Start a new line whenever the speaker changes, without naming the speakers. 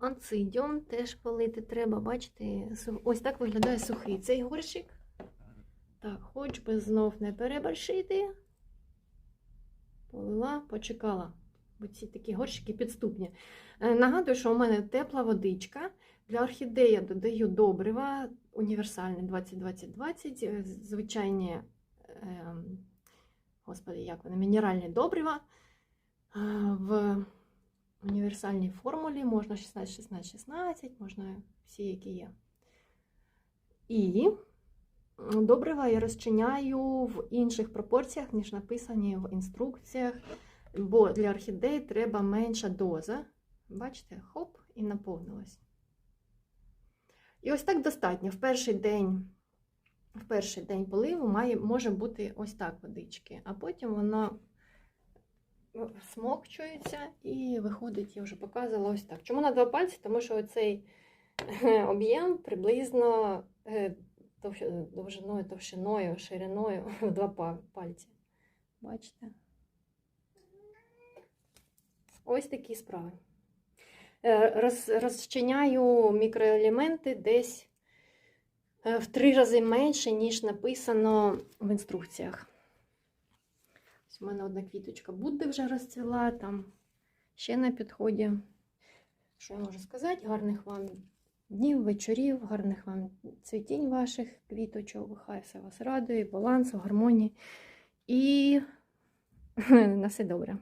анцидіум теж полити треба, бачите, ось так виглядає сухий цей горщик. Так, хоч би знов не переборщити. Полила, почекала. Бо ці такі горщики підступні. Е, Нагадую, що у мене тепла водичка. Для орхідеї я додаю добрива універсальне 20-20-20, е, звичайні, ем, господи, як вони, мінеральні добрива. Е, В універсальній формулі можна 16-16-16, можна всі, які є. І добрива я розчиняю в інших пропорціях, ніж написані в інструкціях, бо для орхідей треба менша доза. Бачите, хоп, і наповнилось. І ось так достатньо. В перший день, в перший день поливу має, може бути ось так водички, а потім воно смокчується і виходить, я вже показувала ось так. Чому на два пальці? Тому що цей об'єм приблизно е, довжиною, товщиною, шириною в два пальці. Бачите? Ось такі справи. Е, Роз, розчиняю мікроелементи десь е, в три рази менше, ніж написано в інструкціях. Ось у мене одна квіточка буде вже розцвіла, там ще на підході. Що я можу сказати? Гарних вам днів, вечорів, гарних вам цвітінь ваших квіточок. Хай все вас радує, балансу, гармонії. І на все добре.